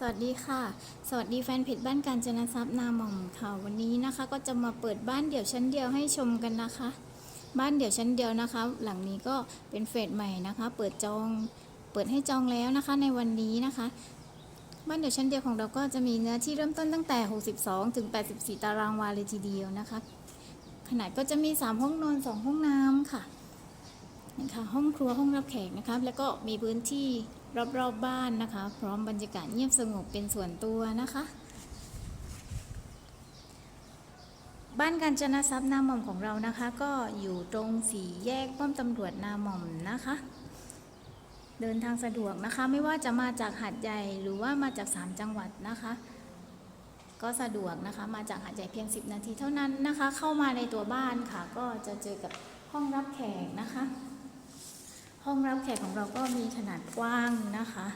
สวัสดีค่ะ สวัสดีแฟนเพจบ้านการจนทรัพย์นาหม่อมค่ะ วันนี้นะคะก็จะมาเปิดบ้านเดี่ยวชั้นเดียวให้ชมกันนะคะ บ้านเดี่ยวชั้นเดียวนะคะ หลังนี้ก็เป็นเฟสใหม่นะคะ เปิดจองเปิดให้จองแล้วนะคะ ในวันนี้นะคะ บ้านเดี่ยวชั้นเดียวของเราก็จะมีเนื้อที่เริ่มต้นตั้งแต่ 62 ถึง 84 ตารางวาเลยทีเดียวนะคะ ขนาดก็จะมี 3 ห้องนอน 2 ห้องน้ำค่ะ นะคะห้องครัวห้องรับแขกนะคะแล้วก็มีพื้นที่รอบๆบบ้านนะคะ พร้อมบรรยากาศเงียบสงบเป็นส่วนตัวนะคะ บ้านการจนทรัพย์นาหม่อมของเรานะคะ ก็อยู่ตรงสี่แยกป้อมตำรวจนาหม่อมนะคะ เดินทางสะดวกนะคะ ไม่ว่าจะมาจากหาดใหญ่หรือว่ามาจากสามจังหวัดนะคะ ก็สะดวกนะคะมาจากหาดใหญ่เพียง 10 นาทีเท่านั้นนะคะ เข้ามาในตัวบ้านค่ะ ก็จะเจอกับห้องรับแขกนะคะ ห้องรับแขกของเราก็มีขนาดกว้างนะคะ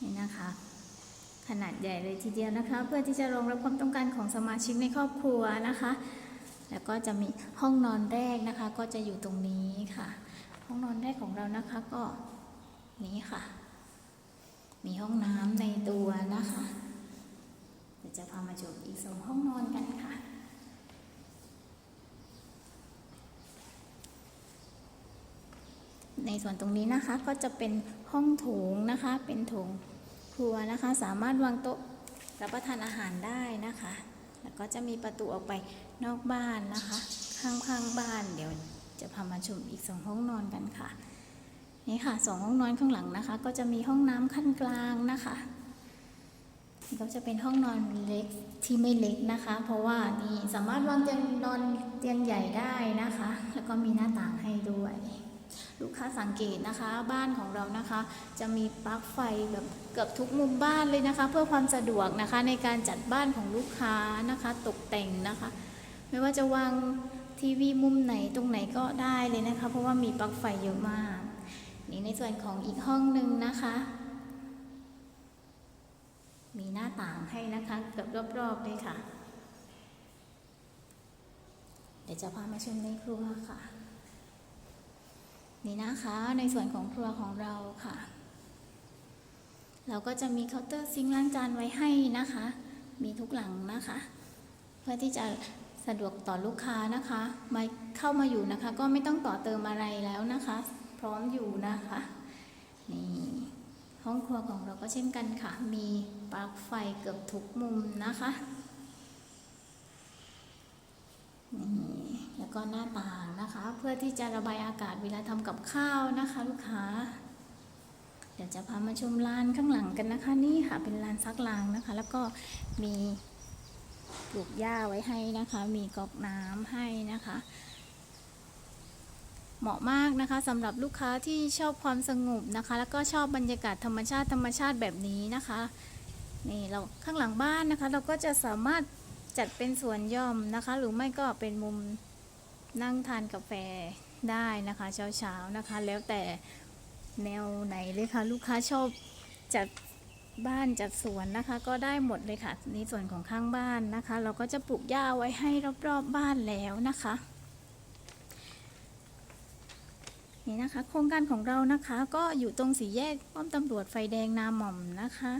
นี่นะคะ ขนาดใหญ่เลยทีเดียวนะคะ เพื่อที่จะรองรับความต้องการของสมาชิกในครอบครัวนะคะ แล้วก็จะมีห้องนอนแรกนะคะ ก็จะอยู่ตรงนี้ค่ะ ห้องนอนแรกของเรานะคะก็นี้ค่ะ มีห้องน้ำในตัวนะคะเดี๋ยวจะพามาชมอีกสองห้องนอนกันค่ะ ในส่วนตรงนี้นะคะก็จะเป็นห้องโถงนะคะ เป็นโถงครัวนะคะ สามารถวางโต๊ะรับประทานอาหารได้นะคะ แล้วก็จะมีประตูออกไปนอกบ้านนะคะ ข้างๆบ้าน เดี๋ยวจะพามาชมอีกสองห้องนอนกันค่ะ นี่ค่ะสองห้องนอนข้างหลังนะคะ ก็จะมีห้องน้ำขั้นกลางนะคะก็จะเป็นห้องนอนเล็กที่ไม่เล็กนะคะ เพราะว่านี่สามารถวางเตียงนอนเตียงใหญ่ได้นะคะ แล้วก็มีหน้าต่างให้ด้วย ลูกค้าสังเกตนะคะ บ้านของเรานะคะ จะมีปลั๊กไฟแบบเกือบทุกมุมบ้านเลยนะคะ เพื่อความสะดวกนะคะในการจัดบ้านของลูกค้านะคะ ตกแต่งนะคะ ไม่ว่าจะวางทีวีมุมไหนตรงไหนก็ได้เลยนะคะ เพราะว่ามีปลั๊กไฟเยอะมาก นี่ในส่วนของอีกห้องหนึ่งนะคะ มีหน้าต่างให้นะคะเกือบรอบๆเลยค่ะ เดี๋ยวจะพามาชมในครัวค่ะ นี่นะคะในส่วนของครัวของเราค่ะ เราก็จะมีเคาน์เตอร์ซิงล้างจานไว้ให้นะคะ มีทุกหลังนะคะ เพื่อที่จะสะดวกต่อลูกค้านะคะมาเข้ามาอยู่นะคะ ก็ไม่ต้องต่อเติมอะไรแล้วนะคะ พร้อมอยู่นะคะนี่ห้องครัวของเราก็เช่นกันค่ะ มีปลั๊กไฟเกือบทุกมุมนะคะนี่ แล้วก็หน้าต่างนะคะ เพื่อที่จะระบายอากาศเวลาทำกับข้าวนะคะ ลูกค้า เดี๋ยวจะพามาชมลานข้างหลังกันนะคะ นี่ค่ะเป็นลานซักล้างนะคะ แล้วก็มีปลูกหญ้าไว้ให้นะคะ มีกอกน้ำให้นะคะเหมาะมากนะคะสำหรับลูกค้าที่ชอบความสงบนะคะ แล้วก็ชอบบรรยากาศธรรมชาติธรรมชาติแบบนี้นะคะนี่เราข้างหลังบ้านนะคะ เราก็จะสามารถจัดเป็นสวนย่อมนะคะ หรือไม่ก็เป็นมุม นั่งทานกาแฟได้นะคะเช้าๆนะคะ แล้วแต่แนวไหนเลยค่ะ ลูกค้าชอบจัดบ้านจัดสวนนะคะ ก็ได้หมดเลยค่ะในส่วนของข้างบ้านนะคะ เราก็จะปลูกหญ้าไว้ให้รอบๆบบ้านแล้วนะคะนี่นะคะ โครงการของเรานะคะ ก็อยู่ตรงสี่แยกป้อมตำรวจไฟแดงนาหม่อมนะคะ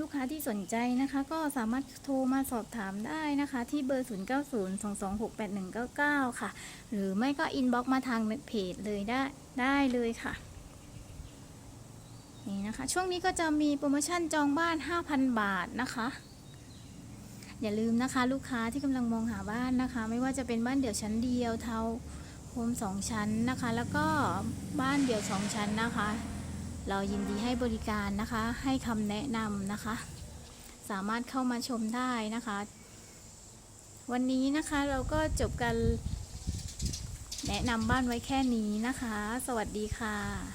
ลูกค้าที่สนใจนะคะ ก็สามารถโทรมาสอบถามได้นะคะ ที่เบอร์ 0902268199 ค่ะ หรือไม่ก็อินบ็อกมาทางเพจเลยได้ได้เลยค่ะนี่นะคะ ช่วงนี้ก็จะมีโปรโมชั่นจองบ้าน 5,000 บาทนะคะอย่าลืมนะคะ ลูกค้าที่กำลังมองหาบ้านนะคะ ไม่ว่าจะเป็นบ้านเดี่ยวชั้นเดียวเทาโฮมสองชั้นนะคะ แล้วก็บ้านเดี่ยวสองชั้นนะคะ เรายินดีให้บริการนะคะ ให้คำแนะนำนะคะ สามารถเข้ามาชมได้นะคะ วันนี้นะคะเราก็จบกันแนะนำบ้านไว้แค่นี้นะคะ สวัสดีค่ะ